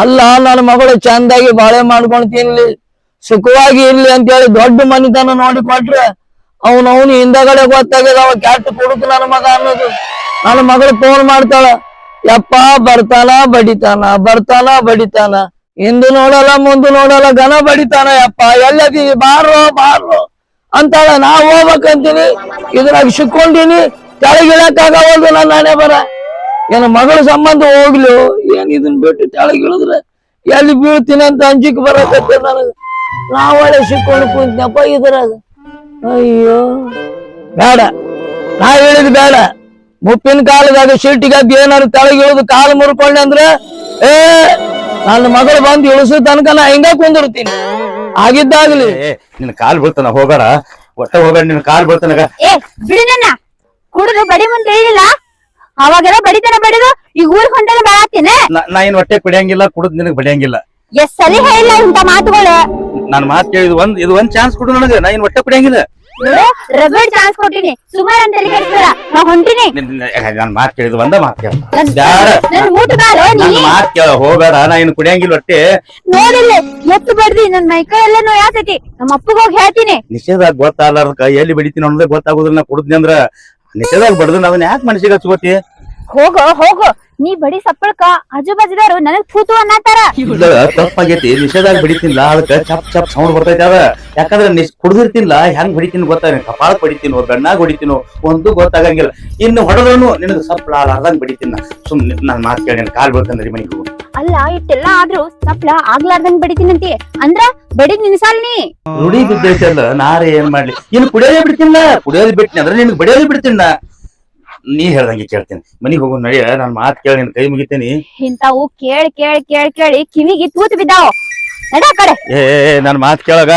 ಅಲ್ಲ, ನನ್ನ ಮಗಳು ಚಂದಾಗಿ ಬಾಳೆ ಮಾಡ್ಕೊಂಡು ತಿನ್ಲಿ, ಸುಖವಾಗಿ ಇರ್ಲಿ ಅಂತ ಹೇಳಿ ದೊಡ್ಡ ಮನಿತನ ನೋಡಿ ಕೊಟ್ರೆ ಅವನವನು ಹಿಂದಗಡೆ ಗೊತ್ತಾಗ್ಯದ, ಅವ ಕೆಟ್ಟ ಕುಡುಕು ನನ್ನ ಮಗ ಅನ್ನೋದು. ನನ್ನ ಮಗಳು ಫೋನ್ ಮಾಡ್ತಾಳ, ಯಪ್ಪ, ಬರ್ತಾನ, ಬಡಿತಾನ ಬರ್ತಾನ, ಬಡಿತಾನ. ಹಿಂದು ನೋಡಲ್ಲ, ಮುಂದೆ ನೋಡಲ್ಲ, ಘನ ಬಡಿತಾನ, ಯಪ್ಪ ಎಲ್ಲದಿ ಬಾರೋ ಬಾರೋ. ಅಂತಾಳ, ನಾ ಹೋಗ್ಬೇಕಂತೀನಿ, ಇದ್ರಾಗ ಸಿಕ್ಕೊಂಡಿನಿ, ಕೆಳಗಿಳಕ್ಕಾಗವಲ್ದು ನನ್ನ ಹಣೆ ಬರ ಏನ ಮಗಳ ಸಂಬಂಧ ಹೋಗ್ಲು ಏನ್ ಇದನ್ ಬಿಟ್ಟು ಕೆಳಗಿಳಿದ್ರೆ ಎಲ್ಲಿ ಬೀಳ್ತೀನಿ ಅಂತ ಅಂಜಿಕ್ ಬರಕತ್ತೆ ನನಗ? ನಾ ಒಳ್ಳೆ ಸಿಕ್ಕೊಂಡು ಕುಂತ್ನಪ್ಪ ಇದ್ರಾಗ. ಅಯ್ಯೋ. ಬೇಡ. ನಾ ಹೇಳಿದ್ ಬೇಡ. ಮುಪ್ಪಿನ ಕಾಲದಾಗ ಶಿಲ್ಟಿಗದ್ದು ಏನಾರು ತೆಳಗಿಳಿದು ಕಾಲು ಮುರ್ಕೊಂಡೆ ಅಂದ್ರೆ ಏ ನನ್ನ ಮಗಳು ಬಂದು ಇಳಿಸೋ ತನಕ ನಾ ಹಿಂಗ ಕುಂದಿರ್ತೀನಿ? ಆಗಿದ್ದಾಗ್ಲಿ. ನಿನ್ ಕಾಲ್ ಬೀಳ್ತಾನ ಹೋಗಾರ ಒಟ್ಟ ಹೋಗಾರ ನಿನ್ ಕಾಲ್ ಬೀಳ್ತಾನಗ ಏ ಬಿಡಿ ನನ್ನ. ಕುಡಿದು ಬಡಿ ಮುಂದೆ ಹೇಳಿಲ್ಲ ಅವಾಗೆಲ್ಲ ಬಡಿತಾನ ಬಡಿದು ಈಗ ಊರ್ ಹೊಂಟಾಗ ಬಾಳಾತೀನಿ ನಾ- ನಾ ಏನ್ ಹೊಟ್ಟೆ ಕುಡಿಯಂಗಿಲ್ಲ ಕುಡಿದ್ ನಿನಗ್ ಬಡಿಯಂಗಿಲ್ಲ. ಎಸ್ ಸರಿ ಹೇಳಿಲ್ಲ ಇಂತ ಮಾತುಗಳು. ನಾನ್ ಮಾತ್ ಕೇಳಿದ್ ಒಂದ್ ಇದು ಒಂದ್ ಚಾನ್ಸ್ ಕೊಡು ನನಗೆ ನಾ ಏನ್ ಹೊಟ್ಟೆ ಕುಡಿಯಂಗಿಲ್ಲ ನೋಡು ರಗಡ್ ಚಾನ್ಸ್ ಕೊಟ್ಟಿನಿ. ಸುಮಾರು ಅಂತ ಕೆಡ್ಸ್ಬೇಡ ನಾ ಹೊಂಟಿನಿ. ನಿನ್- ನಿನ್- ನಾನ್ ಮಾತ್ ಕೇಳಿದ್ ಒಂದ ಮಾತ್ ಕೇಳ. ನನ್. ನನ್ ಊಟಗಾರ ನೀ? ನನ್ ಮಾತ್ ಕೇಳ ಹೋಗಾರ ನಾ ಏನ್ ಕುಡಿಯಂಗಿಲ್ಲ ಹೊಟ್ಟೆ. ನೋಡಿಲ್ಲ ಎತ್ತು ಬಡ್ದಿ ನನ್ ಮೈಕೈ ಎಲ್ಲ ನೋಯಾತೈತಿ. ನಮ್ಮ ಅಪ್ಪಗ ಹೋಗಿ ಹೇಳ್ತೀನಿ. ನಿಷೇಧ ಗೊತ್ತಾಗ್ಲಾರ್ದಕ್ಕ ಎಲ್ಲಿ ಬಡಿತೀನಿ ಅನ್ನೋದೇ ಗೊತ್ತಾಗೋದಿಲ್ಲ ನಾ ಕುಡಿದ್ನಿ ಅಂದ್ರ. ನಿಷೇಧಾಗ ಬಡದ್ ಅದನ್ನ ಯಾಕೆ ಮನಸ್ಸಿಗೆ ಹಚ್ಕೋತಿ ಹೋಗೋ ಹೋಗು. ನೀ ಬಡಿ ಸಪ್ಪಳಕ ಆಜು ಬಾಜುದಾರು ನನಗ್ ಫೂತು ಅನ್ನತಾರ ತಪ್ಪಾಗೈತಿ. ನಿಷೇಧಾಗ ಬಡಿತೀನಿಲ್ಲ ಅದಕ್ಕ ಚಪ್ ಚಪ್ ಸೌಂಡ್ ಬರ್ತೈತಿ ಅದ. ಯಾಕಂದ್ರೆ ನಿಸ್ ಕುಡ್ದಿರ್ತಿಲ್ಲ ಹೆಂಗ್ ಬಡಿತೀನಿ ಗೊತ್ತಾಗ ಕಪಾಳ ಬಡಿತೀನಿ ಬೆಣ್ಣಾಗ ಹೊಡಿತೀನೋ ಒಂದು ಗೊತ್ತಾಗಂಗಿಲ್ಲ. ಇನ್ನು ಹೊಡೆದ್ರು ನಿನಗೆ ಸಪ್ಪಳ ಅರ್ಧಂಗ್ ಬಡಿತೀನಿ ಸುಮ್ ಸುಮ್ನೆ ನಾನ್ ಮಾತ್ ಕೇಳಿ ಕಾಲ್ ಬರ್ತಂದ್ರಿ ಮನೆಗೆ ಹೋಗು. ಅಲ್ಲ ಇಟ್ಟೆಲ್ಲ ಆದ್ರೂ ಸಪ್ಲ ಆಗ್ಲಾರ್ದಂಗ್ ಬಡಿತೀನಂತಿ ಅಂದ್ರ ಬಡಿ ನಿನ್ಸಾಲ್ನಿ ನೀ. ರೂಢಿ ಬಿದ್ದೈತಲ್ಲ ನಾರ ಏನ್ ಮಾಡ್ಲಿ? ಇನ್ನು ಕುಡಿಯೋದೇ ಬಿಡ್ತೀನಿಲ್ಲ ಕುಡಿಯೋದ್ ಬಿಡ್ತೀನಿ ಅಂದ್ರೆ ನಿನ್ ಬಡಿಯೋದೇ ಬಿಡ್ತೀನಿ ನಾ. ನೀ ಹೇಳ್ದಂಗೆ ಕೇಳ್ತೀನಿ. ಮನಿಗ್ ಹೋಗೋ ನಡಿಯ ನಾನ್ ಮಾತ್ ಕೇಳಿ ನಿನ್ ಕೈ ಮುಗಿತೀನಿ. ಇಂತಾವು ಕೇಳ್ ಕೇಳಿ ಕೇಳ್ ಕೇಳಿ ಕಿವಿಗೆ ತೂತ್ ಬಿದ್ದಾವ. ನಡ ಆ ಕಡೆ. ಏ ಏ, ಏ, ನನ್ ಮಾತ್ ಕೇಳಗ?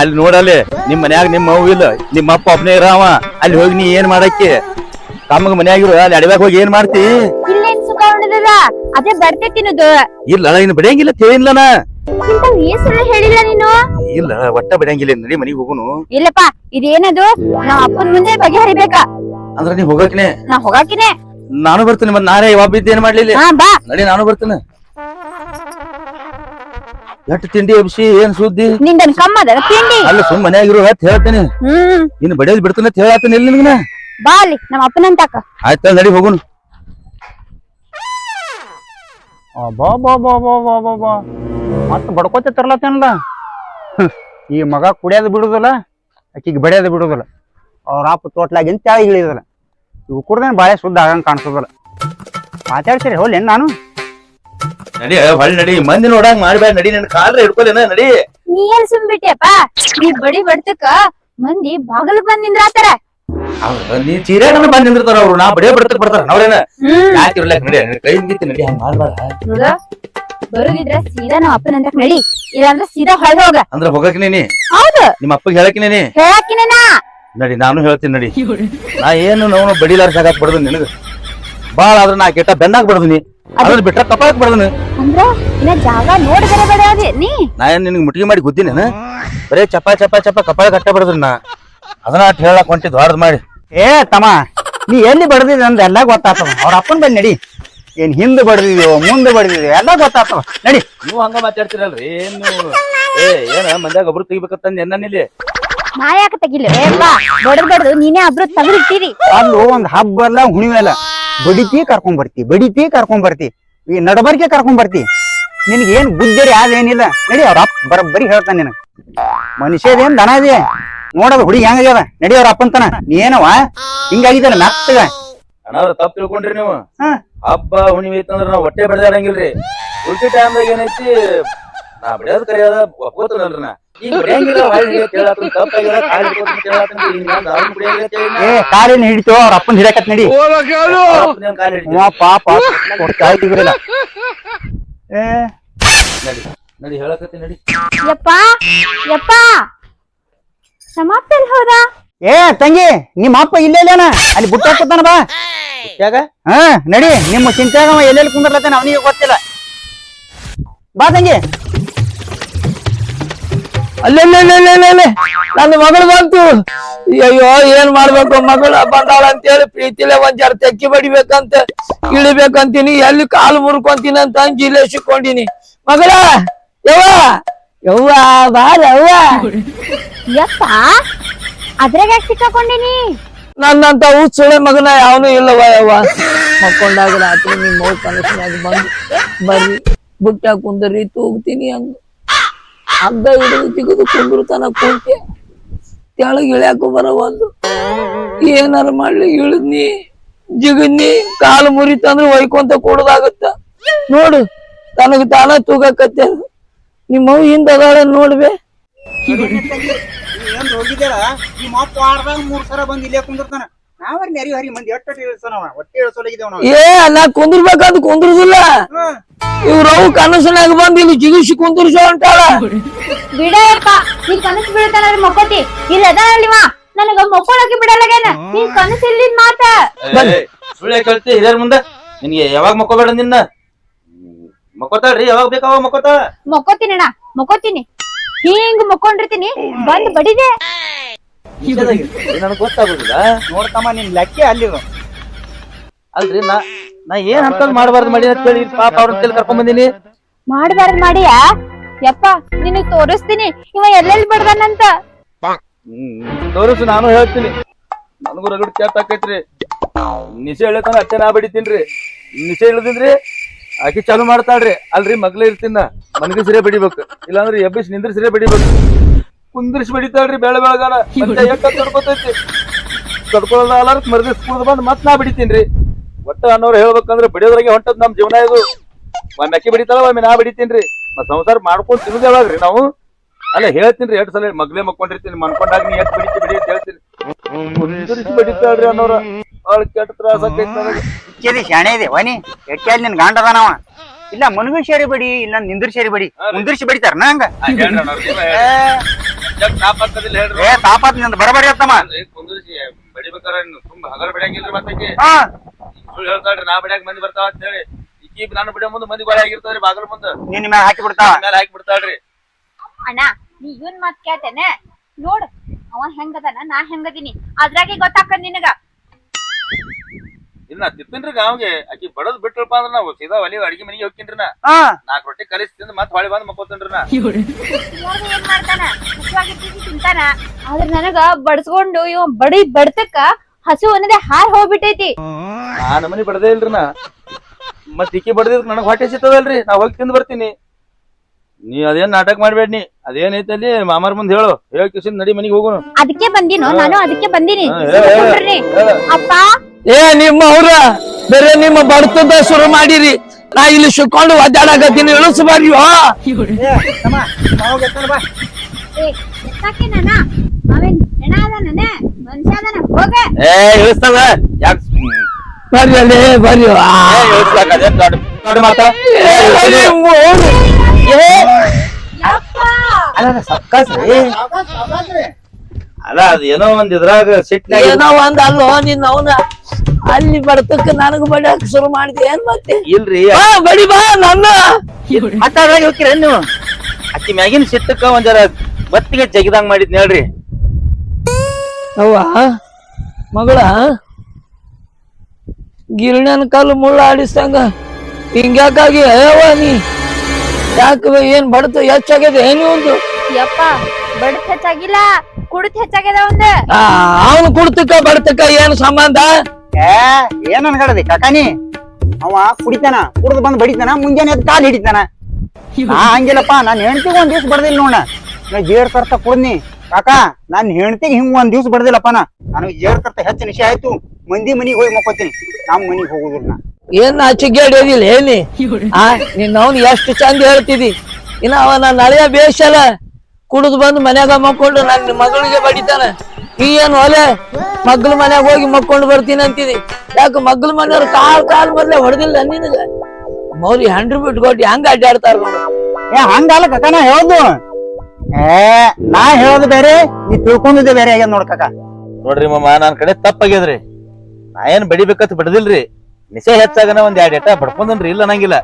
ಅಲ್ಲಿ ನೋಡಲ್ಲಿ ನಿಮ್ ಮನ್ಯಾಗ ನಿಮ್ಮ ಅವ್ವ ಇಲ್ಲ ನಿಮ್ಮ ಅಪ್ಪ ಒಬ್ನೇ ಇರಾವ ಅಲ್ಲಿ ಹೋಗಿ ನೀ ಏನ್ ಮಾಡಕ್ಕೆ? ತಮ್ಮಗ ಮನ್ಯಾಗಿರು ಅಲ್ಲಿ ಅಡವ್ಯಾಗ ಹೋಗಿ ಏನ್ ಮಾಡ್ತಿ? ಉಣ್ಣದದ ಅದೇ ಬರ್ತೇ ತಿನ್ನೋದು. ಇಲ್ಲ ಇನ್ನು ಬಡಿಯಂಗಿಲ್ಲ ತಿಳಿಲ್ಲ ನಾ. ಇಂತಾವ್ ಏನ್ ಸುಳ್ಳು ಹೇಳಿಲ್ಲ ನೀನು. ಇಲ್ಲ ಒಟ್ಟ ಬಿಡಂಗಿಲ್ಲ ನಡಿ ಮನಿಗ್ ಹೋಗುನು. ಇಲ್ಲಪ್ಪ ಇದೇನದು? ನಾವ್ ಅಪ್ಪನ ಮುಂದೆ ಬಗೆಹರಿಬೇಕ. ಅಂದ್ರ ನೀ ಹೋಗಕ್ನೆ? ನಾ ಹೋಗಾಕಿನೇ. ನಾನು ಬರ್ತೀನಿ ಮತ್ತೆ ನಾನೇ ಯಾವ ಬಿದ್ದು ಏನ್ ಮಾಡ್ಲಿಲ್ಲ ಹಾ ಬಾ. ನಡಿ ನಾನು ಬರ್ತೀನಿ. ಎಷ್ಟ್ ತಿಂಡಿ ಎಬ್ಸಿ ಏನ್ ಸುದ್ದಿ? ನಿಂದನ್ ಕಮ್ಮದ ತಿಂಡಿ. ಅಲ್ಲ ಸುಮ್ ಮನ್ಯಾಗಿರು ಅಂತ ಹೇಳ್ತೇನೆ. ಹ್ಮ್. ಇನ್ನು ಬಡಿಯೋದ್ ಬಿಡ್ತಾನೆ ಅಂತ ಹೇಳತ್ತೀನಿ ಇಲ್ಲಿ ನಿನ್ಗೆ ಬಾ ಅಲ್ಲಿ ನಮ್ಮ ಅಪ್ಪನಂತಾಕ. ಆಯ್ತಾ ನಡಿ ಹೋಗುನು. ಬಾ ಬಾ ಬಾ ಬಾ ಬಾ ಬಾ ಬಾ. ಮತ್ತ ಬಡ್ಕೋತ ತರ್ಲತ್ತೇನಲ್ಲ? ಈ ಮಗ ಕುಡಿಯೋದು ಬಿಡುದಿಲ್ಲ ಆಕಿಗೆ ಬಡಿಯೋದು ಬಿಡುದಿಲ್ಲ. ಅವ್ರ ಅಪ್ಪ ತೋಟ್ಲಾಗಿಂದ ತೆಳಗ್ ಇಳಿಯೋದಿಲ್ಲ ಇವು ಕುಡ್ದೇನು ಬಾಳೆ ಶುದ್ಧ ಆಗಂಗ್ ಕಾಣಿಸೋದಿಲ್ಲ. ಮಾತಾಡ್ತೀರಿ ಹೋಲ್ ಏನ್ ನಾನು? ನಡಿ ಹೊಳ್ ನಡಿ. ಮಂದಿ ನೋಡಂಗ್ ಮಾಡ್ಬೇಡ ನಡಿ ನನ್ ಕಾಲ್ರ ಹಿಡ್ಕೊಲೇನ ನಡಿ. ನೀ ಎಲ್ ಸುಮ್ಬಿಟ್ಟಿಯಪ್ಪ ನೀ ಬಡಿ ಬಡ್ತಕ್ಕ ಮಂದಿ ಬಾಗಲ್ ಬಂದ್ ನಿಂದ್ರಾತಾರ. ಅವ್ರ್ ನೀ ಚೀರಾಟನ ಬಂದ್ ನಿಂದಿರ್ತಾರ ಅವ್ರು ನಾ ಬಡಿಯೋ ಬಿಡ್ತಕ್ ಬರ್ತಾರ ಅವ್ರೇನ ಯಾಕೆ ಇರ್ಲಕ್ ನಡಿ ನನ್ ಕೈ ಮುಗಿತಿ ನಡಿ ಹಂಗ ಮಾಡ್ಬಾರ ನೋಡ ಬರುದಿದ್ರ ಸೀದಾ ನಮ್ಮ ಅಪ್ಪನಂತಕ್ ನಡಿ ಇಲ್ಲಾಂದ್ರ ಸೀದಾ ಹೊಳ್ ಹೋಗ. ಅಂದ್ರ ಹೋಗಕ್ ನೀನಿ ಹೌದು. ನಿಮ್ಮ ಅಪ್ಪಗೆ ಹೇಳಕ್ ನೀನಿ ಹೇಳಾಕಿನ ನಡಿ ನಾನು ಹೇಳ್ತೀನಿ ನಡಿ. ನಾ ಏನು ನಾವು ಬಡಿಲಾರ ಸಾಕಾಕ್ ಬಡ್ದು ನಿನಗ? ಬಾಳ ಆದ್ರ ನಾ ಕೆಟ್ಟ ಬೆನ್ನಾಕ್ ಬಡ್ದಿನಿ. ಅದ್ರ ಬಿಟ್ಟ ಕಪಾಳಕ್ ಬಡ್ದನಿ. ಅಂದ್ರ ಇನ್ನ ಜಾಗ ನೋಡಿ ಬರ ಬಡ ನೀ. ನಾ ಏನ್ ನಿನಗ್ ಮುಟ್ಟಿಗೆ ಮಾಡಿ ಗುದ್ದಿನೇನ? ಬರೇ ಚಪ ಚಪ ಚಪ ಕಪಾಳ ಕಟ್ಟ ಬಡದ್ರಿ ನಾ. ಅದನ್ನ ಅಟ್ ಹೇಳಕ್ ಹೊಂಟಿದ್ ಹೊರದ್ ಮಾಡಿ. ಏ ತಮ್ಮ ನೀ ಎಲ್ಲಿ ಬಡ್ದಿದ್ ಅಂದ ಎಲ್ಲ ಗೊತ್ತಾತವ ಅವ್ರ ಅಪ್ಪನ್ ಬಂದ್ ನಡಿ. ಏನ್ ಹಿಂದ್ ಬಡದಿದ್ಯೋ ಮುಂದೆ ಬಡ್ದಿದ್ಯೋ ಎಲ್ಲ ಗೊತ್ತಾತವ ನಡಿ. ನೀವು ಹಂಗ ಮಾತಾಡ್ತಿರಲ್ರಿ ಏನ್ ನೀವು? ಏ ಏನ ಮಂದ್ಯಾಗ ಒಬ್ರು ತೆಗಿಬೇಕಂತಂದ್ ಎನ್ನಿಲ್ಲ ನಾ ಯಾಕೆ ತೆಗಿಲ್ಲ ಏಪ್ಪ ಬಡದ್ ಬಡದು ನೀನೇ ಅಬ್ರು ತಗದಿರ್ತೀರಿ ಅಲ್ಲೂ ಒಂದ್ ಹಬ್ಬ ಅಲ್ಲ ಹುಣಿವೆ ಅಲ್ಲ. ಬಡಿತಿ ಕರ್ಕೊಂಡ್ ಬರ್ತಿ ಬಡಿತಿ ಕರ್ಕೊಂಡ್ ಬರ್ತಿ. ಈ ನಡಬರ್ಕೆ ಕರ್ಕೊಂಡ್ ಬರ್ತಿ. ನಿನಗೆ ಏನ್ ಬುದ್ಧಿ ಅದೇನಿಲ್ಲ. ನಡಿ ಅವ್ರ ಅಪ್ಪ ಬರಬ್ಬರಿ ಹೇಳ್ತಾನೆ ನಿನಗ. ಮನುಷ್ಯದೇನ್ ದನ ಇದೆ? ನೋಡೋದು ಹುಡುಗಿ ಹೆಂಗಾಗ್ಯದ? ನಡಿ ಅವ್ರ ಅಪ್ಪಂತನ ನೀ ಏನವ ಹಿಂಗಾಗಿದ್ದಲ್ಲ ಮೆತ್ತಗ ಅಣ್ಣವ್ರ ತಪ್ಪು ತಿಳ್ಕೊಂಡ್ರಿ ನೀವು. ಹಾ. ಹಬ್ಬ ಹುಣ್ಣಿಮೆ ಐತಂದ್ರ ನಾವ್ ಹೊಟ್ಟೆ ಬೆಳೆದಾಡಂಗಿಲ್ರಿ ಉಳ್ಸಿ ಟೈಮ್ದಾಗ ಏನೈತಿ ನಾ ಬಿಡೋದ್ ಕರೆಯೋದ ಒಪ್ಕೋತನಲ್ರಿ ನಾ. ಈಗ ಬಿಡಂಗಿಲ್ಲ ಹೊಳ್ಳಿ ಹಿಡಿಯೋದ್ ಹೇಳಾತನ ತಪ್ಪಾಗ್ಯದ ಕಾಲ್ ಹಿಡ್ಕೋತ ಹೇಳಾತನ ಹಿಂಗ ಅಂದ್ ಅವ್ನ್ ಬಿಡಂಗಿಲ್ಲ ಅಂತ ಹೇಳಿ ಏ ಕಾಲೇನ್ ಹಿಡಿತು ಅವ್ರ ಅಪ್ಪನ ಹಿಡಿಯಕತ್ ನಡಿ. ಅವ್ರ ಅಪ್ಪನ್ ಕಾಲ್ ಹಿಡಿತೀನಿ. ಅವ ಪಾಪ ಕೊಡ್ತಾಯಿದ್ರಲ್ಲ ಏ ನಡಿ ನಡಿ ಹೇಳಕತ್ತಿ ನಡಿ. ಯಪ್ಪ ಯಪ್ಪ. ಹೋದ? ಏ ತಂಗಿ ನಿಮ್ಮ ಅಪ್ಪ ಇಲ್ಲೇ ಇಲ್ಲೇನ? ಅಲ್ಲಿ ಬುಟ್ಟ ಹಾಕೋತಾನ ಬಾ. ಯಾಕ ಹಾ ನಡಿ. ನಿಮ್ಮ ಚಿಂತ್ಯಾಗ ಅವ ಎಲ್ಲೆಲ್ಲಿ ಕುಂದರ್ಲತ್ತಾನ ಅವನಿಗೆ ಗೊತ್ತಿಲ್ಲ. ಬಾ ತಂಗಿ. ಅಲ್ಲೇ ನನ್ನ ಮಗಳು ಬಂತು. ಅಯ್ಯೋ ಏನ್ ಮಾಡ್ಬೇಕು ಮಗಳು? ಬಂದಾಳ ಅಂತೇಳಿ ಪ್ರೀತಿಲೆ ಒಂದ್ ಜರ ತೆಕ್ಕಿ ಬಡಿಬೇಕಂತ ಇಳಿಬೇಕಂತೀನಿ. ಎಲ್ಲಿ ಕಾಲು ಮುರ್ಕೊಂತೀನಿ ಅಂತ ಅಂಜಿ ಇಲ್ಲೇ ಸಿಕ್ಕೊಂಡಿನಿ ಮಗಳ ಯವ್ವ ಯವ್ವ ಬಾರ ಅವ್ವ ಯಪ್ಪ ಅದ್ರಾಗ ಸಿಕ್ಕಾಕೊಂಡಿನಿ? ನನ್ನಂತ ಸುಳೆ ಮಗನ ಯಾವನು ಇಲ್ಲವ ಯವ್ವ. ಮಕ್ಕೊಂಡಾಗ ರಾತ್ರಿ ನಿಮ್ಮ ಮೌ ಕನಸಿನಾಗ ಬಂದು ಬರ್ರಿ ಬುಟ್ಟ ಕುಂದರಿ ತೂಗ್ತೀನಿ ಹಂಗ ಹಗ್ಗ ಹಿಡಿದು ತೆಗೆದು ತನ ಕುಂತೆ. ತೆಳಗ್ ಬರ ಒಂದು ಏನಾರ ಮಾಡ್ಲಿ ಇಳಿದ್ನಿ ಜಿಗದ್ನಿ ಕಾಲು ಮುರಿತಂದ್ರೆ ಒಯ್ಕೊಂತ ಕೊಡೋದಾಗತ್ತ. ನೋಡು ತನಗ ತಾನ ತೂಗಕತ್ತೆ ನಿಮ್ಮವ್ ಹಿಂದ ಅದಾಳ ನೋಡ್ಬೆ ಏನ್ ಹೋಗಿದ್ದೀರ? ಈ ಮಪ್ಪ ಆಡ್ದಾಗ ಮೂರ್ ಸಲ ಬಂದ್ ಇಲ್ಲೇ ಕುಂದಿರ್ತಾನ. ನಾವರ್ ನೆರಿ ಹರಿ ಮಂದಿ ಎಟ್ಟ ಇಳಿಸೋನವ ಹೊಟ್ಟೆ ಇಳಿಸೋಲಾಗಿದ್ದೇವ ನಾವು. ಏ ನಾ ಕುಂದ್ರಬೇಕಾದ್ ಕುಂದ್ರದಿಲ್ಲ. ಇವ್ರವು ಕನಸನಾಗ ಬಂದ್ ಇಲ್ಲಿ ಜಿಗಿಸಿ ಕುಂದಿರ್ಸೋ ಅಂತಾಳ. ಬಿಡಪ್ಪ ನೀನ್ ಕನಸು ಬೀಳ್ತಾನ ಮಕ್ಕೋತಿ. ಇಲ್ಲ ಅದಾನಲ್ಲಿವ ನನಗ ಮಕ್ಕೊಳಕ್ಕೆ ಬಿಡಲಾಗೇನ ನೀನ್ ಕನಸು ಇಲ್ಲಿ ಮಾತ ಸುಳ್ಳು ಕಳ್ತಿ ಹಿರಿಯರ್ ಮುಂದೆ. ನಿನ್ಗೆ ಯಾವಾಗ ಮಕ್ಕೋಬೇಡ ನಿನ್ನ? ಮಕ್ಕೋತಾಳ್ರಿ ಯಾವಾಗ ಬೇಕಾವ ಮಕ್ಕೋತಾಳ ಮಕ್ಕೋತೀನಿ ಅಣ್ಣ ಮಕ್ಕೋತೀನಿ. ಹಿಂಗ್ ಮಕ್ಕೊಂಡಿರ್ತೀನಿ ಬಂದ್ ಬಡಿದೆ. ನನಗ್ ಗೊತ್ತಾಗುದಿಲ್ಲ. ನೋಡ್ತಮ್ಮ ನಿನ್ ಲೆಕ್ಕೆ ಅಲ್ಲಿ ಅಲ್ರಿ ನಾ ನಾ ಏನ್ ಅಂತ ಮಾಡಬಾರ್ದು ಮಾಡಿ ಅಂತ ಹೇಳಿ ಪಾಪ ಅವ್ರ ಕೈಲಿ ಕರ್ಕೊಂಡ್ ಬಂದಿನಿ. ಮಾಡಬಾರ್ದು ಮಾಡಿಯಾ? ಯಪ್ಪ ನಿನಗ್ ತೋರಿಸ್ತೀನಿ. ಇವ ಎಲ್ಲೆಲ್ಲಿ ಬಡ್ದಾನಂತ. ತೋರಿಸು ನಾನು ಹೇಳ್ತೀನಿ. ನನಗೂ ರಗಡ್ ಚಾತ್ ಆಕೈತ್ರಿ. ನಿಶೆ ಹೇಳತನ ಅಟ್ಟೆ ನಾ ಬಡಿತೀನ್ರಿ ನಿಶೆ ಇಳದಿನ್ರಿ ಆಕಿ ಚಾಲು ಮಾಡ್ತಾಳ್ರಿ. ಅಲ್ರಿ ಮಗ್ಲೇ ಇರ್ತೀನ. ಮನಗೆ ಸಿರೆ ಬಿಡಿಬೇಕು. ಇಲ್ಲಾಂದ್ರೆ ಎಬ್ಬಿಸಿ ನಿಂದ್ರ ಸಿರೆ ಬಡಿಬೇಕು. ಕುಂದ್ರಿಸಿ ಬಿಡಿತಾಳ್ರಿ ಬೆಳ ಬೆಳಗಾನ ಮತ್ತೆ ಎಟ್ಟ ತಡ್ಕೊತೈತಿ ತಡ್ಕೊಳ್ಳೋದ ಅಲಾರ ಮರ್ದಿಸ್ ಕುಡ್ದು ಬಂದು ಮತ್ ನಾ ಬಿಡಿತೀನ್ರಿ. ಒಟ್ಟ ಅನ್ನೋರು ಹೇಳ್ಬೇಕಂದ್ರೆ ಬಿಡಿಯೋದ್ರಾಗೆ ಹೊಂಟದ್ ನಮ್ ಜೀವನ ಇದು. ಒಮ್ಮೆ ಅಕ್ಕಿ ಬಿಡಿತಾಳ ಒಮ್ಮೆ ನಾ ಬಿಡಿತೀನ್ರಿ. ಮತ್ ಸಂಸಾರ ಮಾಡ್ಕೊಂಡ್ ಯಾವಾಗ್ರಿ ನಾವು? ಅಲ್ಲ ಹೇಳ್ತೀನಿ ಎರಡು ಸಲ ಮಗ್ಲೇ ಮಕ್ಕೊಂಡಿರ್ತೀನಿ ಮನ್ಕೊಂಡಾಗ ನೀ ಎಷ್ಟು ಬಿಡಿತಿ ಬಿಡಿ ಅಂತ ಹೇಳ್ತೀನಿ. ಬಿಡಿತಾಳ್ರಿ ಬಡಿತಾಳ್ರಿ ಅನ್ನೋರ. ಅವಳ ಕೆಟ್ಟ ತ್ರಾಸ ಆಕೈತಿ ಶಾಣೆ ಇದೆ ವನಿ ಹೆಚ್ಚಾಗಿ ನಿನ್ ಗಾಂಡ ಅದಾನವ ಇಲ್ಲ ಮನುಗು ಸೇರಿ ಬಡಿ ಇಲ್ಲ ನಿಂದ್ರ ಸೇರಿ ಬಡಿ ಮುಂದಿರ್ಸಿ ಬಡಿತಾರ ನಂಗ. ಏ. ತಾಪಾತ್ನಿಂದ ಬರಬರಿ ಅತ್ತಮ್ಮ ಹಾ. ನಾ ನಾನು ಬಿಡೋ ಮುಂದೆ ಮಂದಿ ಗೊಳೆ ಆಗಿರ್ತಾವ್ರಿ ಬಾಗಲ ಮುಂದ. ನಿನ್ನ ಮ್ಯಾಲ ಹಾಕಿ ಬಿಡ್ತಾವ ಮೇಲೆ ಹಾಕಿ ಬಿಡ್ತಾಳ್ರಿ. ಅಣ್ಣ ನೀ ಇವನ್ ಮಾತ್ ಕೇಳ್ತೇನೆ. ನೋಡ್ ಅವ ಹೆಂಗದಾನ ನಾ ಹೆಂಗದೀನಿ. ಅದ್ರಾಗೆ ಗೊತ್ತಾಕ ನಿನಗ. ಇಲ್ಲ ನಾ ತಿಂತೀನ್ರಿ ಗಾವ್ಗೆ ಆಕಿ ಬಡದ್ ಬಿಟ್ರಪ್ಪ ಅಂದ್ರ ನಾವು ಸೀದಾ ಒಲಿ ಅಡಿಗೆ ಮನೆಗೆ ಹೋಗ್ತೀನ್ರಿ ನಾ ಹಾ ನಾಲ್ಕು ರೊಟ್ಟಿ ಕಲಿಸಿ ತಿಂದ್ ಮತ್ತೆ ಹೊಳಿ ಬಂದ್ ಮಕ್ಕೋತೇನ್ರಿ ನಾ ಏನ್ ಮಾಡ್ತಾನ? ತಿಂತಾನ? ಆದ್ರ ನನಗ ಬಡಸ್ಕೊಂಡು ಇವ ಬಡಿ ಬಡ್ತಕ್ಕ ಹಸು ಅನ್ನೋದೇ ಹಾರ್ ಹೋಗ್ಬಿಟ್ಟೈತಿ. ಆ ನಮನಿ ಬಡದೇ ಇಲ್ರಿ ನಾ ಮತ್ ಇಕ್ಕಿ ಬಡದಿದ್ ನನಗ್ ಹೊಟ್ಟೆ ಸಿತ್ತದಲ್ರಿ ನಾ ಹೋಗಿ ತಿಂದ್ ಬರ್ತೀನಿ. ನೀ ಅದೇನ್ ನಾಟಕ ಮಾಡ್ಬೇಡ ನೀ ಅದೇನ್ ಅಲ್ಲಿ ಮಾಮಾರ್ ಮುಂದ್ ಹೇಳು ಹೇಳಿ ಕಿಸಿನ್ ನಡಿ ಮನಿಗ್ ಹೋಗೋಣ. ಅದಕ್ಕೆ ಬಂದಿನೋ? ನಾನು ಅದಕ್ಕೆ ಬಂದಿನಿ. ಅಪ್ಪ ಏ ನಿಮ್ಮ ಅವ್ರ ಬೇರೆ ನಿಮ್ಮ ಬಡತದ ಶುರು ಮಾಡಿರಿ ನಾ ಇಲ್ಲಿ ಸುಕೊಂಡು ಒದ್ದಾಡಕತ್ತೀನಿ ಬಾ ಏ ಯಾಕ ಬರ್ರಿ ಅಲ್ಲಿ ಬರ್ರಿ ದೊಡ್ಡ ಮಾತಾ ಅಲ್ಲ ಅದ ಏನೋ ಒಂದ್ ಇದ್ರಾಗ ಸಿಟ್ನಾಗ ಏನೋ ಒಂದ್ ಅಲ್ಲೋ ನಿನ್ನ ಅವನ ಅಲ್ಲಿ ಬರ್ತಕ್ಕ ನನಗ ಬಡಿಯಾಕ ಶುರು ಮಾಡಿದೆ. ಏನ್ ಮತ್ತೆ? ಇಲ್ರಿ. ಬಾ ಬಡಿ ಬಾ ನನ್ನ. ಮಾತಾಡ್ದಾಗ ಹೋಗ್ತೀರ ನೀವು? ಅಕ್ಕಿ ಮ್ಯಾಗಿನ ಸಿಟ್ಟಕ್ಕ ಒಂದರ ಬತ್ತಿಗೆ ಜಗಿದಂಗ್ ಮಾಡಿದ್ನ ಹೇಳ್ರಿ. ಅವ್ವ ಮಗಳ ಗಿರಣನ್ ಕಾಲು ಮುಳ್ಳ ಆಡಿಸ್ದಂಗ ಹಿಂಗ್ಯಾಕಾಗಿ ಅಯ್ಯವ್ವ ನೀ? ಯಾಕ ಏನ್ ಬಡತ ಹೆಚ್ಚಾಗ್ಯದ ಏನು ಒಂದು ಯಪ್ಪ ಬಡತ ಹೆಚ್ಚಾಗಿಲ್ಲ ಕುಡಿತ್ ಹೆಚ್ಚಾಗ್ಯದ ಒಂದು ಅವನು ಕುಡ್ತಕ್ಕ ಬಡತಕ್ಕ ಏನು ಸಂಬಂಧ? ಏ, ಏನ್ ಅನ್ಕಡದಿ ಕಾಕಾನಿ ಅವ ಕುಡಿತಾನ, ಕುಡ್ದು ಬಂದ್ ಬಡಿತಾನ, ಮುಂಜಾನೆ ಎದ್ದು ಕಾಲ್ ಹಿಡಿತಾನ. ನಾ ಹಂಗಿಲ್ಲಪ್ಪ, ನಾನ್ ಹೆಂಡತಿಗೆ ಒಂದ್ ದಿವ್ಸ ಬಡ್ದಿಲ್ಲ ನೋಡ ನಾ. ಜೇರ್ ಕರ್ತ ಕುಡ್ನಿ ಕಾಕಾ, ನಾನ್ ಹೆಣ್ತಿಗೆ ಹಿಂಗ್ ಒಂದ್ ದಿವ್ಸ ಬಡ್ದಿಲ್ಲಪ್ಪ ನಾ. ನನಗೆ ಜೇರ್ ಕರ್ತ ಹೆಚ್ಚು ನಿಶೆ ಆಯ್ತು, ಮಂದಿ ಮನಿಗ್ ಹೋಗಿ ಮಕ್ಕೋತೀನಿ. ನಮ್ ಮನಿಗ್ ಹೋಗುದಿಲ್ಲ ಏನ್ ನಾಚಿಗೇಡ್ ಹೇಳಿಲ್ಲ ಏನಿ ಆ, ನಿನ್ನ ಅವನು ಎಷ್ಟು ಚಂದ ಹೇಳ್ತಿದಿ. ಇನ್ನ ಅವನ ನಳೆಯ ಬೇಷಲ್ಲ ಕುಡಿದು ಬಂದು ಮನ್ಯಾಗ ಮಕ್ಕೊಂಡು ನನ್ನ ಮಗಳಿಗೆ ಬಡಿತಾನ. ನೀ ಏನು ಒಲೆ ಮಗ್ಳ ಮನ್ಯಾಗ ಹೋಗಿ ಮಕ್ಕೊಂಡು ಬರ್ತೀನಿ ಅಂತಿದಿ. ಯಾಕ ಮಗ್ಳ ಮನೆಯವ್ರು ಕಾಲ್ ಕಾಲ್ ಮೊದ್ಲೇ ಹೊಡೆದಿಲ್ಲ ನಿನಗ? ಮೌಲಿ ಹಂಡ್ರೆಡ್ ಬಿಟ್ಕೊಟ್ಟು ಹಂಗ ಅಡ್ಡಾಡ್ತಾರ ಏ ಹಂಗಲ್ಲ ಕಕ್ಕ ನಾ ಹೇಳುದು ಏ ನಾ ಹೇಳೋದು ಬೇರೆ ನೀ ತಿಳ್ಕೊಂಡಿದ್ದೆ ಬೇರೆ ಆಗ್ಯದ ನೋಡ್ ಕಕ್ಕ ನೋಡ್ರಿ ಮಮ್ಮ ನನ್ ಕಡೆ ತಪ್ಪಾಗ್ಯದ್ರಿ. ನಾ ಏನ್ ಬಡಿಬೇಕಂತ ಬಿಡದಿಲ್ರಿ. ನಿಸೆ ಹೆಚ್ಚಾಗನ ಒಂದ್ ಎರಡ್ ಎಟ್ಟ ಬಡ್ಕೊಂಡ್ರಿ ಇಲ್ಲ ಅನ್ನಂಗಿಲ್ಲ.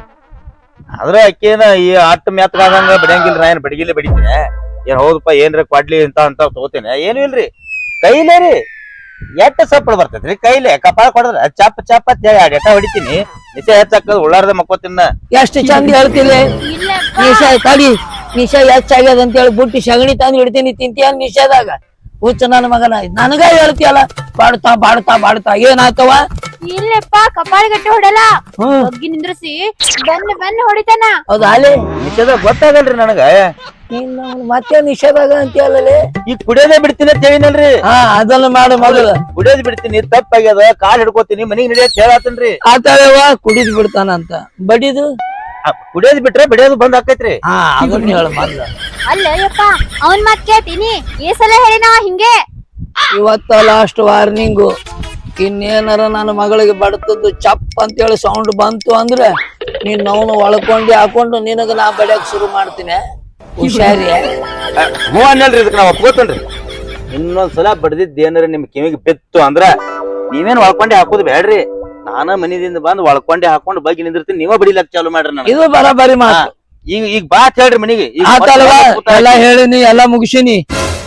ಆದ್ರ ಅಕ್ಕೇನ ಈ ಅಟ್ಟ ಮ್ಯಾತ್ರ ಬಡಿಯಂಗಿಲ್ಲ ನಾ ಏನ್ ಬಡಿಗಿಲ್ಲ ಬಡಿತೀನಿ. ಏನ್ ಹೌದಪ್ಪ ಏನ್ರ ಕೊಡ್ಲಿ ಅಂತ ಅಂತ ತಗೋತೇನೆ. ಏನು ಇಲ್ರಿ. ಕೈಲೇ ರೀ. ಎಟ್ಟ ಸಪ್ಪಳ ಬರ್ತೈತ್ರಿ ಕೈಲೇ. ಕಪಾಳ ಕೊಡದ್ರ ಚಪ್ಪ ಚಪ್ಪ ಅಂತ ಹೇಳಿ ಎಟ ಹೊಡಿತೀನಿ. ನಿಶಾ ಹೆಚ್ಚಾಕದ್ ಉಳ್ಳಾರ್ದ ಮಕ್ಕೋತಿನ. ಎಷ್ಟು ಚಂದ ಹೇಳ್ತೀನಿ ನಿಶ ತಡಿ ಹೆಚ್ಚಾಗ್ಯದ ಅಂತ ಹೇಳಿ ಬುಟ್ಟಿ ಸಗಣಿ ತಂದು ಹಿಡ್ತೀನಿ ತಿಂತೀಯ ನಿಷೇದಾಗ ಹುಚ್ಚ ನನ್ನ ಮಗನ. ನನಗ ಹೇಳ್ತಿಯಲ್ಲ ಬಾಡ್ತಾ ಬಾಡ್ತಾ ಬಾಡ್ತಾ. ಏನಾಯ್ತವ ಇಲ್ಲಪ್ಪ ಕಪಾಳ ಗಟ್ಟಿ ಹೊಡಲ್ಲ. ಹ್ಮ್. ಬಗ್ಗಿ ನಿಂದ್ರಿಸಿ. ಬೆನ್ನ ಬೆನ್ನ ಹೊಡಿತಾನ. ಹೌದಾ ಅಲ್ಲಿ? ನಿಶಾದ ಗೊತ್ತಾಗಲ್ರಿ ನನಗ. ನೀನ್ ಮತ್ತೆ ನಿಷೇಧಾಗ ಹೇಳಲಿ ಈಗ ಕುಡಿಯೋದೇ ಬಿಡ್ತೀನಿ ಅಂತ ಹೇಳಿನಲ್ರಿ ಹಾ ಅದನ್ನ ಮಾಡು ಮೊದಲು. ಕುಡಿಯೋದ್ ಬಿಡ್ತೀನಿ ತಪ್ಪಾಗ್ಯದ ಕಾಲ್ ಹಿಡ್ಕೋತೀನಿ ಮನಿಗ್ ನಡೆಯತ್ ಹೇಳತ್ತನ್ರಿ ಆತಾಳವ ಕುಡಿದ್ ಬಿಡ್ತಾನಂತ. ಬಡಿದು? ಕುಡಿಯೋದ್ ಬಿಟ್ರೆ ಬಿಡಿಯೋದು ಬಂದ್ ಆಕೈತ್ರಿ. ಹಾ ಅದನ್ನ ಹೇಳ ಮೊದ್ಲು. ಅಲ್ಲಪ್ಪ ಅವನ್ ಮಾತ್ ಕೇಳ್ತೀನಿ. ಈ ಸಲ ಹೇಳಿನವ ಹಿಂಗೆ. ಇವತ್ತ ಲಾಸ್ಟ್ ವಾರ್ನಿಂಗು ಇನ್ನೇನಾರ ನನ್ನ ಮಗಳಿಗೆ ಬಡತದ್ದು ಚಪ್ ಅಂತೇಳಿ ಸೌಂಡ್ ಬಂತು ಅಂದ್ರೆ ನೀನ್ ಅವನು ಒಳಕೊಂಡಿ ಹಾಕೊಂಡು ನಿನಗ ನಾ ಬಡಿಯಕ್ ಶುರು ಮಾಡ್ತೀನಿ. ಹುಷಾರಿ. ಹ್ಞೂ ಅನ್ನಲ್ರಿ ಇದಕ್ಕೆ ನಾವು ಒಪ್ಕೋತನ್ರಿ. ಇನ್ನೊಂದ್ಸಲ ಬಡ್ದಿದ್ದ ಏನಾರ ನಿಮ್ ಕಿವಿಗೆ ಬಿತ್ತು ಅಂದ್ರ ನೀವೇನ್ ಒಳ್ಕೊಂಡೆ ಹಾಕೋದು ಬೇಡ್ರಿ ನಾನ ಮನಿದಿಂದ ಬಂದ್ ಒಳ್ಕೊಂಡೆ ಹಾಕೊಂಡು ಬಗ್ಗೆ ನಿಂದಿರ್ತೀನಿ. ನೀವ ಬಡಿಲಕ್ ಚಾಲು ಮಾಡ್ರಿ ನಾನು ಇದು ಬರಾಬರಿ ಮಾತು. ಈಗ ಈಗ ಬಾ ಅಂತ ಹೇಳ್ರಿ ಮನಿಗೆ. ಎಲ್ಲಾ ಆತಲ್ವಾ ಹೇಳಿನಿ ಎಲ್ಲಾ ಮುಗಿಸಿನಿ.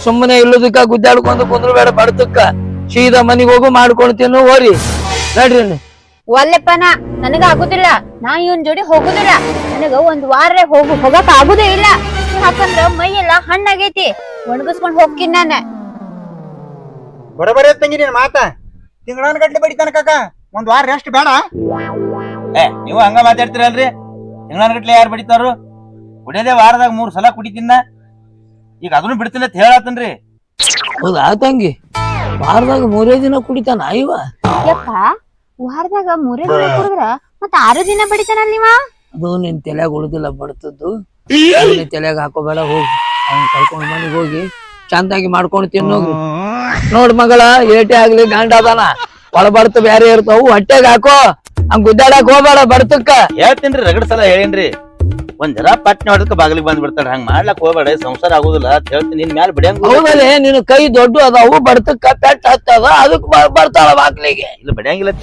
ಸುಮ್ಮನೆ ಇಲ್ಲದಕ್ಕ ಗುದ್ದಾಡ್ಕೊಂಡು ಕುಂದ್ರು ಬೇಡ ಬಡತಕ್ಕ. ಸೀದಾ ಮನಿಗ್ ಹೋಗು ಮಾಡ್ಕೊಳ್ತೀನಿ ತಿನ್ನು ಹೋರಿ. ನಡ್ರಿ ನೀ. ಒಲ್ಲೆಪ್ಪನ ನನಗ ಆಗುದಿಲ್ಲ ನಾ ಇವನ್ ಜೋಡಿ ಹೋಗುದಿಲ್ಲ. ನನಗ ಒಂದ್ ವಾರ ಹೋಗು ಹೋಗಕ್ ಆಗುದೇ ಇಲ್ಲ. ಯಾಕಂದ್ರ ಮೈ ಎಲ್ಲ ಹಣ್ಣಾಗೈತಿ. ಒಣಗಿಸ್ಕೊಂಡ್ ಹೋಗ್ತೀನಿ ನಾನ. ಬರೋಬರಿ ತಂಗಿ ನೀನ್ ಮಾತ. ತಿಂಗಳಾನ ಗಟ್ಲೆ ಬಡಿತಾನ ಕಾಕ ಒಂದ್ ವಾರ ರೆಸ್ಟ್ ಬೇಡ. ಏ ನೀವು ಹಂಗ ಮಾತಾಡ್ತೀರಲ್ರಿ? ತಿಂಗಳಾನ್ಗಟ್ಲೆ ಯಾರು ಬಡಿತಾರು ಕುಡಿಯೋದೇ ವಾರದಾಗ ಮೂರ್ ಸಲ ಕುಡಿತೀನ ಈಗ ಅದನ್ನು ಬಿಡ್ತೀನಿ ಅಂತ ಹೇಳತ್ತನ್ರಿ ಹೌದಾ ತಂಗಿ? ವಾರದಾಗ ಮೂರೇ ದಿನ ಕುಡಿತಾನ ಅಯ್ಯವ ಯಪ್ಪ ವಾರದಾಗ ಮೂರೇ ದಿನ ಕುಡಿದ್ರ ಮತ್ತ ಆರು ದಿನ ಬಡಿತಾನ ನೀವ ಅದು ನಿನ್ ತಲೆಯಾಗ ಉಳಿದಿಲ್ಲ ಬಡ್ತದ್ದು. ತಲೆಯಾಗ ಹಾಕೋಬೇಡ ಹೋಗಿ. ಅವ್ನ್ ಕರ್ಕೊಂಡ್ ಮನೆಗೆ ಹೋಗಿ ಚಂದಾಗಿ ಮಾಡ್ಕೊಂಡು ತಿನ್ನೋಗಿ. ನೋಡ್ ಮಗಳ ಏಟೆ ಆಗ್ಲಿ ಗಂಡ ಅದಾನ. ಒಳ ಬೇರೆ ಬ್ಯಾರೆ ಇರ್ತಾವು ಹೊಟ್ಟೆಗ್ ಹಾಕೋ. ಹಂಗ ಗುದ್ದಾಡಕ್ ಹೋಗ್ಬೇಡ ಬಡ್ತಕ್ಕ ಹೇಳ್ತೀನ್ರಿ ರಗಡ್ ಸಲ ಹೇಳೇನ್ರಿ. ಒಂದ್ ಜರ ಪಟ್ನೆ ಹೊಡೆದಕ್ಕೆ ಬಾಗಿಲಿಗೆ ಬಂದ್ ಬಿಡ್ತಾರ. ಹಂಗ ಮಾಡ್ಲಕ್ ಹೋಗ್ಬೇಡ ಸಂಸಾರ ಆಗುದಿಲ್ಲ ಅಂತ ಹೇಳ್ತೀನಿ. ನಿನ್ ಮ್ಯಾಲ ಬಿಡಂಗ ಹೌದಲ್ಲೇ ನಿನ್ ಕೈ ದೊಡ್ಡ ಅದಾವು ಬಡ್ತಕ್ಕ ಪೆಟ್ಟ ಹತ್ತದ ಅದಕ್ ಬ- ಬರ್ತಾಳ ಬಾಗ್ಲಿಗೆ. ಇಲ್ಲ ಬಿಡಂಗಿಲ್ಲ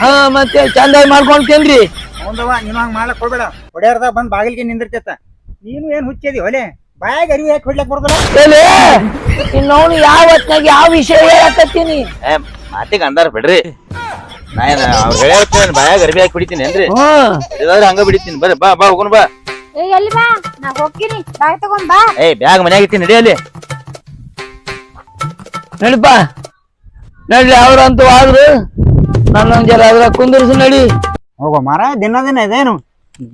ಹಾ ಮತ್ತೆ ಚಂದಾಗಿ ಮಾಡ್ಕೊಂಡ್ ತಿನ್ರಿ. ಒಂದವ ನೀನು ಹಂಗ ಮಾಡ್ಲಕ್ ಹೋಗ್ಬೇಡ. ಹೊಡ್ಯಾರ್ದ ಬಂದ್ ಬಾಗಿಲಿಗೆ ನಿಂದಿರ್ತೈತ. ನೀನು ಏನ್ ಹುಚ್ಚದಿ? ಒಲೆ ಬಾಯಾಗ ಅರಿವು ಯಾಕೆ ಹೊಡ್ಲಕ್ ಬರೋದಲ್ಲ? ಇನ್ನವನು ಯಾವ ಹೊತ್ನಾಗ ಯಾವ ವಿಷಯ ಹೇಳಕತ್ತೀನಿ? ಮಾತಿಗ ಅಂದಾರ ಬಿಡ್ರಿ. ನಾ ಏನ್ ಅವ್ರ್ ಹೇಳ್ತೀನಿ ಬಾಯಾಗ ಅರಿವಿ ಹಾಕಿ ಬಿಡಿತೀನಿ ಏನ್ರಿ? ಹ್ಮ್ ಇದಾದ್ರೆ ಹಂಗ ಬಿಡಿತೀನಿ. ಬರ ಬಾ ಬಾ ಹೋಗೋಣ ಬಾ. ಏ ಎಲ್ಲಿ ಬಾ? ನಾ ಹೋಗ್ತೀನಿ. ಬ್ಯಾಗ್ ತಗೊಂಡ್ ಬಾ. ಏ ಬ್ಯಾಗ್ ಮನ್ಯಾಗ ಇತ್ತೀನಿ ನಡಿಯಲ್ಲಿ ನಡಿಪ ನಡ್ರಿ ಅವ್ರಂತೂ ಆದ್ರು. ನನ್ನ ಜರ ಅದ್ರ ಕುಂದಿರ್ಸು ನಡಿ. ಹೋಗೋ ಮಾರ ದಿನ ದಿನ ಇದೇನು?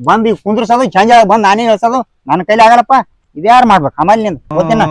ಬಂದ್ ಈಗ ಕುಂದ್ರಸೋದು ಚಂಜ ಬಂದ್ ನಾನೇ ಹೇಳ್ಸೋದು, ನನ್ನ ಕೈಲಿ ಆಗಲ್ಲಪ್ಪ. ಇದ್ಯಾರು ಮಾಡ್ಬೇಕು? ಆಮೇಲೆ ನಿಂದ. ಗೊತ್ತಿನ?